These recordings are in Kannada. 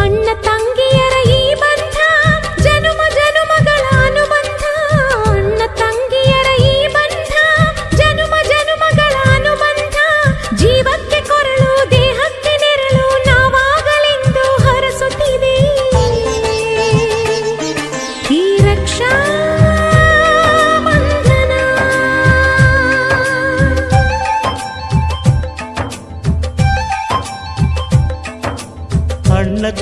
கண்ண தங்க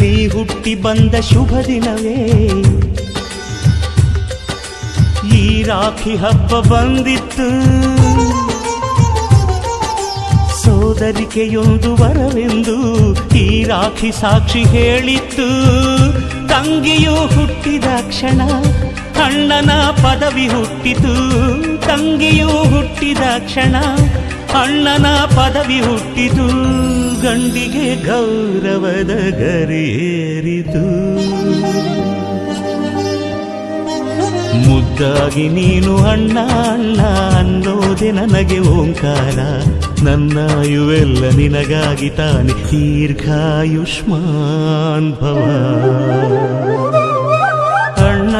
ನೀ ಹುಟ್ಟಿ ಬಂದ ಶುಭ ದಿನವೇ. ಈ ರಾಖಿ ಹಬ್ಬ ಬಂದಿತ್ತು. ಸೋದರಿಕೆಯೊಂದು ವರವೆಂದು ಈ ರಾಖಿ ಸಾಕ್ಷಿ ಹೇಳಿತ್ತು. ತಂಗಿಯು ಹುಟ್ಟಿದ ಕ್ಷಣ ಅಣ್ಣನ ಪದವಿ ಹುಟ್ಟಿತು. ತಂಗಿಯು ಹುಟ್ಟಿದ ಕ್ಷಣ ಅಣ್ಣನ ಪದವಿ ಹುಟ್ಟಿತು, ಗಂಡಿಗೆ ಗೌರವದ ಗರಿಯೇರಿತು ಮುದ್ದಾಗಿ ನೀನು ಅಣ್ಣ ಅಣ್ಣ ಅನ್ನೋದೆ ನನಗೆ ಓಂಕಾರ. ನನ್ನಾಯುವೆಲ್ಲ ನಿನಗಾಗಿ ತಾನೆ, ದೀರ್ಘಾಯುಷ್ಮಾನ್ ಭವ.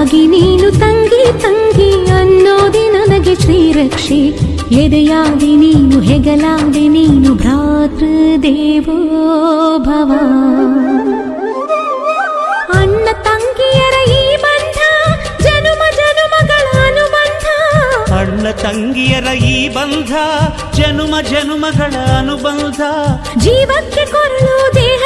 ತವರಾಗಿ ನೀನು ತಂಗಿ ತಂಗಿ ಅನ್ನೋದೆ ನನಗೆ ಶ್ರೀರಕ್ಷೆ ಎದೆಯಾದಿ ನೀನು ಹೆಗಲಾದೆ ನೀನು ಭ್ರಾತೃ ದೇವೋ ಭವ ಅಣ್ಣ ತಂಗಿಯರ ಈ ಬಂಧ ಜನುಮ ಜನುಮಗಳ ಅನುಬಂಧ ಅಣ್ಣ ತಂಗಿಯರ ಈ ಬಂಧ ಜನುಮ ಜನುಮಗಳ ಅನುಬಂಧ ಜೀವಕ್ಕೆ ಕೊರಳು ದೇಹ